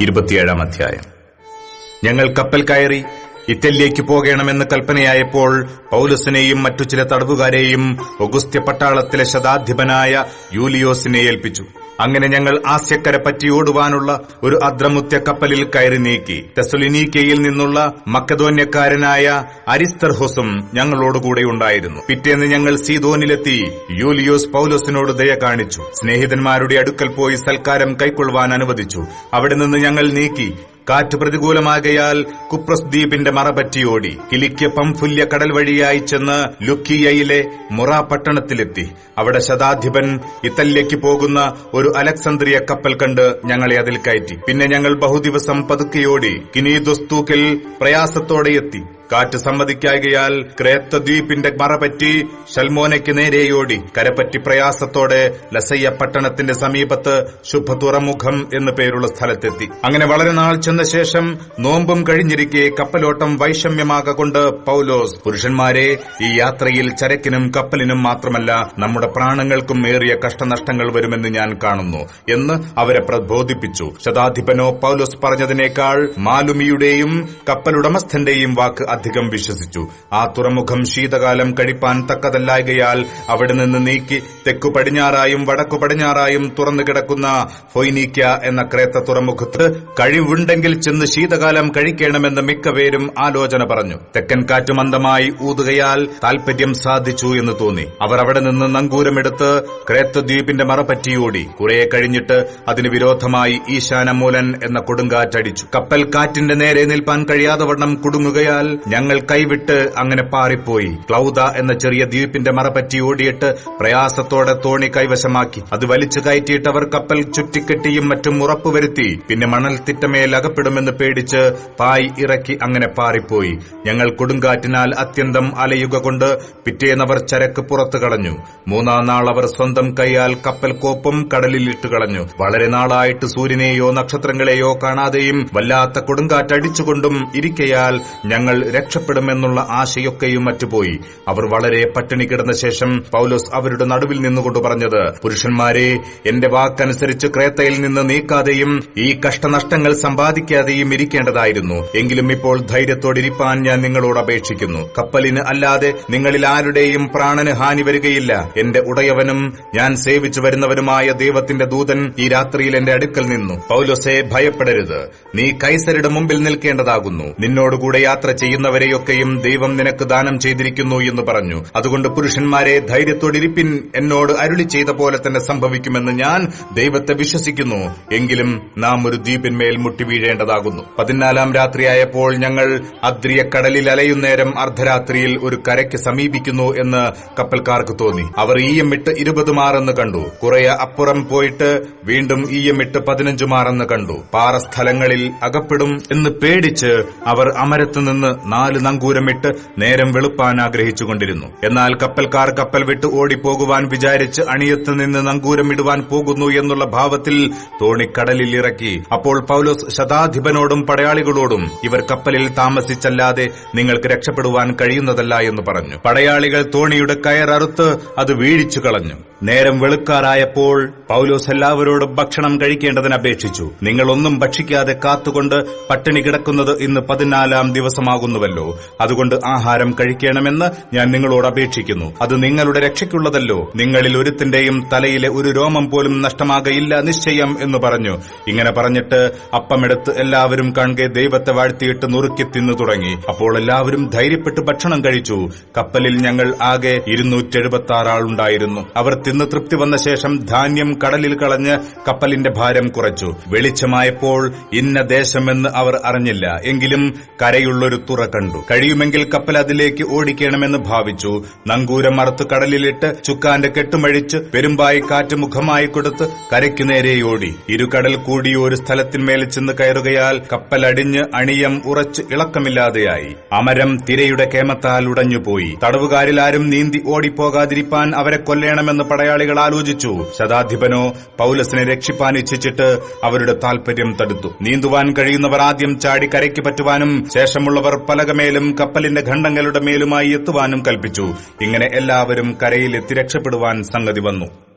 ഇരുപത്തിയേഴാം അധ്യായം. ഞങ്ങൾ കപ്പൽ കയറി ഇറ്റലിയിലേക്ക് പോകണമെന്ന് കൽപ്പനയായപ്പോൾ പൌലസിനെയും മറ്റു ചില തടവുകാരെയും ഒഗുസ്ത്യ പട്ടാളത്തിലെ ശതാധിപനായ യൂലിയോസിനെ ഏൽപ്പിച്ചു. അങ്ങനെ ഞങ്ങൾ ആസ്യക്കര പറ്റി ഓടുവാനുള്ള ഒരു അദ്രമുത്യ കപ്പലിൽ കയറി നീക്കി. തെസലിനീക്കയിൽ നിന്നുള്ള മക്കതോന്യക്കാരനായ അരിസ്തർഹോസും ഞങ്ങളോടുകൂടെ ഉണ്ടായിരുന്നു. പിറ്റേന്ന് ഞങ്ങൾ സീതോനിലെത്തി യൂലിയോസ് പൌലോസിനോട് ദയ കാണിച്ചു. സ്നേഹിതന്മാരുടെ അടുക്കൽ പോയി സൽക്കാരം കൈക്കൊള്ളുവാൻ അനുവദിച്ചു. അവിടെ നിന്ന് ഞങ്ങൾ നീക്കി. കാറ്റ് പ്രതികൂലമാകയാൽ കുപ്രസ് ദ്വീപിന്റെ മറപറ്റിയോടി കിലിക്ക് പംഫുല്യ കടൽ വഴിയായി ചെന്ന് ലുക്കിയയിലെ മുറ പട്ടണത്തിലെത്തി അവിടെ ശതാധിപൻ ഇത്തല്യയ്ക്ക് പോകുന്ന ഒരു അലക്സന്ദ്രിയ കപ്പൽ കണ്ട് ഞങ്ങളെ അതിൽ കയറ്റി. പിന്നെ ഞങ്ങൾ ബഹുദിവസം പതുക്കെയോടി. കിനീദുസ്തൂക്കിൽ പ്രയാസത്തോടെ എത്തി. കാറ്റ് സമ്മതിക്കായകയാൽ ക്രേത്ത ദ്വീപിന്റെ മറപറ്റി ഷൽമോനയ്ക്ക് നേരെയോടി. കരപ്പറ്റി പ്രയാസത്തോടെ ലസയ്യ പട്ടണത്തിന്റെ സമീപത്ത് ശുഭ തുറമുഖം എന്നു പേരുള്ള സ്ഥലത്തെത്തി. അങ്ങനെ വളരെ നാൾ ചെന്ന ശേഷം നോമ്പും കഴിഞ്ഞിരിക്കെ കപ്പലോട്ടം വൈഷമ്യമാകൊണ്ട് പൌലോസ് പുരുഷന്മാരെ ഈ യാത്രയിൽ ചരക്കിനും കപ്പലിനും മാത്രമല്ല നമ്മുടെ പ്രാണങ്ങൾക്കും ഏറിയ കഷ്ടനഷ്ടങ്ങൾ വരുമെന്ന് ഞാൻ കാണുന്നു എന്ന് അവരെ പ്രബോധിപ്പിച്ചു. ശതാധിപനോ പൌലോസ് പറഞ്ഞതിനേക്കാൾ മാലുമിയുടെയും കപ്പലുടമസ്ഥന്റെയും വാക്ക് അധികം വിശ്വസിച്ചു. ആ തുറമുഖം ശീതകാലം കഴിപ്പാൻ തക്കതല്ലായകയാൽ അവിടെ നിന്ന് നീക്കി തെക്കു പടിഞ്ഞാറായും വടക്കു പടിഞ്ഞാറായും തുറന്നു കിടക്കുന്ന ഫൊയ്നീക്ക എന്ന ക്രേത്ത തുറമുഖത്ത് കഴിവുണ്ടെങ്കിൽ ചെന്ന് ശീതകാലം കഴിക്കണമെന്ന് മിക്കപേരും ആലോചന പറഞ്ഞു. തെക്കൻ കാറ്റ് മന്ദമായി ഊതുകയാൽ താൽപര്യം സാധിച്ചു എന്ന് തോന്നി. അവർ അവിടെ നിന്ന് നങ്കൂരമെടുത്ത് ക്രേത്തദ്വീപിന്റെ ഓടി. കുറെ കഴിഞ്ഞിട്ട് അതിന് വിരോധമായി ഈശാനമൂലൻ എന്ന കൊടുങ്കാറ്റടിച്ചു. കപ്പൽ കാറ്റിന്റെ നേരെ നിൽപ്പാൻ കഴിയാതെ വണ്ണം കുടുങ്ങുകയാൽ ഞങ്ങൾ കൈവിട്ട് അങ്ങനെ പാറിപ്പോയി. ക്ലൌദ എന്ന ചെറിയ ദ്വീപിന്റെ മറപ്പറ്റി ഓടിയിട്ട് പ്രയാസത്തോടെ തോണി കൈവശമാക്കി. അത് വലിച്ചു കയറ്റിയിട്ട് അവർ കപ്പൽ ചുറ്റിക്കെട്ടിയും മറ്റും ഉറപ്പുവരുത്തി പിന്നെ മണൽ തിറ്റമേൽ അകപ്പെടുമെന്ന് പേടിച്ച് പായ് ഇറക്കി അങ്ങനെ പാറിപ്പോയി. ഞങ്ങൾ കൊടുങ്കാറ്റിനാൽ അത്യന്തം അലയുക കൊണ്ട് പിറ്റേന്നവർ ചരക്ക് പുറത്തു കളഞ്ഞു. മൂന്നാം നാൾ അവർ സ്വന്തം കൈയാൽ കപ്പൽ കോപ്പും കടലിൽ ഇട്ട് കളഞ്ഞു. വളരെ നാളായിട്ട് സൂര്യനെയോ നക്ഷത്രങ്ങളെയോ കാണാതെയും വല്ലാത്ത കൊടുങ്കാറ്റടിച്ചുകൊണ്ടും ഇരിക്കയാൽ ഞങ്ങൾ രക്ഷപ്പെടുമെന്നുള്ള ആശയൊക്കെയും മറ്റുപോയി. അവർ വളരെ പട്ടിണി കിടന്ന ശേഷം പൌലോസ് അവരുടെ നടുവിൽ നിന്നുകൊണ്ട് പറഞ്ഞത് പുരുഷന്മാരെ എന്റെ വാക്കനുസരിച്ച് ക്രേത്തയിൽ നിന്ന് നീക്കാതെയും ഈ കഷ്ടനഷ്ടങ്ങൾ സമ്പാദിക്കാതെയും ഇരിക്കേണ്ടതായിരുന്നു. എങ്കിലും ഇപ്പോൾ ധൈര്യത്തോടിരിപ്പാൻ ഞാൻ നിങ്ങളോട് അപേക്ഷിക്കുന്നു. കപ്പലിന് അല്ലാതെ നിങ്ങളിൽ ആരുടെയും പ്രാണന് ഹാനി വരികയില്ല. എന്റെ ഉടയവനും ഞാൻ സേവിച്ചു വരുന്നവനുമായ ദൈവത്തിന്റെ ദൂതൻ ഈ രാത്രിയിൽ എന്റെ അടുക്കൽ നിന്നു. പൌലോസെ ഭയപ്പെടരുത്. നീ കൈസരുടെ മുമ്പിൽ നിൽക്കേണ്ടതാകുന്നു. നിന്നോടുകൂടെ യാത്ര ചെയ്യുന്നവരെയൊക്കെയും ദൈവം നിനക്ക് ദാനം ചെയ്തിരിക്കുന്നു എന്ന് പറഞ്ഞു. അതുകൊണ്ട് പുരുഷന്മാരെ ധൈര്യത്തോടിരിപ്പിൻ. എന്നോട് അരുളി ചെയ്ത പോലെ തന്നെ സംഭവിക്കുമെന്ന് ഞാൻ ദൈവത്തെ വിശ്വസിക്കുന്നു. എങ്കിലും നാം ഒരു ദ്വീപിന്മേൽ മുട്ടി വീഴേണ്ടതാകുന്നു. പതിനാലാം രാത്രിയായപ്പോൾ ഞങ്ങൾ അദ്രിയ കടലിൽ അലയുന്നേരം അർദ്ധരാത്രിയിൽ ഒരു കരയ്ക്ക് സമീപിക്കുന്നു എന്ന് കപ്പൽക്കാർക്ക് തോന്നി. അവർ ഈയമിട്ട് ഇരുപത് മാറെന്ന് കണ്ടു. കുറെ അപ്പുറം പോയിട്ട് വീണ്ടും ഈയമിട്ട് പതിനഞ്ചു മാറെന്ന് കണ്ടു. പാറസ്ഥലങ്ങളിൽ അകപ്പെടും എന്ന് പേടിച്ച് അവർ അമരത്ത് നിന്ന് നാല് നങ്കൂരമിട്ട് നേരം വെളുപ്പാൻ ആഗ്രഹിച്ചുകൊണ്ടിരുന്നു. എന്നാൽ കപ്പൽക്കാർ കപ്പൽ വിട്ട് ഓടിപ്പോകുവാൻ വിചാരിച്ച് അണിയത്ത് നിന്ന് നങ്കൂരമിടുവാൻ പോകുന്നു എന്നുള്ള ഭാവത്തിൽ തോണി കടലിൽ ഇറക്കി. അപ്പോൾ പൌലോസ് ശതാധിപനോടും പടയാളികളോടും ഇവർ കപ്പലിൽ താമസിച്ചല്ലാതെ നിങ്ങൾക്ക് രക്ഷപ്പെടുവാൻ കഴിയുന്നതല്ല എന്ന് പറഞ്ഞു. പടയാളികൾ തോണിയുടെ കയററുത്ത് അത് വീഴിച്ചു കളഞ്ഞു. നേരം വെളുക്കാറായപ്പോൾ പൌലോസ് എല്ലാവരോടും ഭക്ഷണം കഴിക്കേണ്ടതിന് അപേക്ഷിച്ചു. നിങ്ങളൊന്നും ഭക്ഷിക്കാതെ കാത്തുകൊണ്ട് പട്ടിണി കിടക്കുന്നത് ഇന്ന് പതിനാലാം ദിവസമാകുന്നുവല്ലോ. അതുകൊണ്ട് ആഹാരം കഴിക്കണമെന്ന് ഞാൻ നിങ്ങളോട് അപേക്ഷിക്കുന്നു. അത് നിങ്ങളുടെ രക്ഷയ്ക്കുള്ളതല്ലോ. നിങ്ങളിൽ ഒരുത്തിന്റെയും തലയിലെ ഒരു രോമം പോലും നഷ്ടമാകയില്ല നിശ്ചയം എന്ന് പറഞ്ഞു. ഇങ്ങനെ പറഞ്ഞിട്ട് അപ്പമെടുത്ത് എല്ലാവരും കാണെ ദൈവത്തെ വാഴ്ത്തിയിട്ട് നുറുക്കി തിന്നു തുടങ്ങി. അപ്പോൾ എല്ലാവരും ധൈര്യപ്പെട്ട് ഭക്ഷണം കഴിച്ചു. കപ്പലിൽ ഞങ്ങൾ ആകെ ഇരുന്നൂറ്റെഴുപത്തി ആളുണ്ടായിരുന്നു അവർ തിന്ന് തൃപ്തി വന്ന ശേഷം ധാന്യം കടലിൽ കളഞ്ഞ് കപ്പലിന്റെ ഭാരം കുറച്ചു. വെളിച്ചമായപ്പോൾ ഇന്ന ദേശമെന്ന് അവർ അറിഞ്ഞില്ല. എങ്കിലും കരയുള്ളൊരു തുറ കണ്ടു. കഴിയുമെങ്കിൽ കപ്പൽ അതിലേക്ക് ഓടിക്കണമെന്ന് ഭാവിച്ചു. നങ്കൂരം മറുത്ത് കടലിലിട്ട് ചുക്കാന്റെ കെട്ടുമഴിച്ച് പെരുമ്പായി കാറ്റ് മുഖമായി കൊടുത്ത് കരയ്ക്കു നേരെ ഓടി. ഇരുകടൽ കൂടി ഒരു സ്ഥലത്തിന്മേൽ ചെന്ന് കയറുകയാൽ കപ്പലടിഞ്ഞ് അണിയം ഉറച്ച് ഇളക്കമില്ലാതെയായി. അമരം തിരയുടെ കേമത്താൽ ഉടഞ്ഞുപോയി. തടവുകാരിൽ ആരും നീന്തി ഓടിപ്പോകാതിരിപ്പാൻ അവരെ കൊല്ലേണമെന്ന് പടയാളികൾ ആലോചിച്ചു. ശതാധിപനോ പൌലസിനെ രക്ഷിപ്പാൻ ഇച്ഛിച്ചിട്ട് അവരുടെ താൽപര്യം തടുത്തു. നീന്തുവാൻ കഴിയുന്നവർ ആദ്യം ചാടി കരയ്ക്ക് പറ്റുവാനും ശേഷമുള്ളവർ പലകമേലും കപ്പലിന്റെ ഖണ്ഡങ്ങളുടെ മേലുമായി എത്തുവാനും കൽപ്പിച്ചു. ഇങ്ങനെ എല്ലാവരും കരയിൽ എത്തി രക്ഷപ്പെടുവാൻ സംഗതി വന്നു.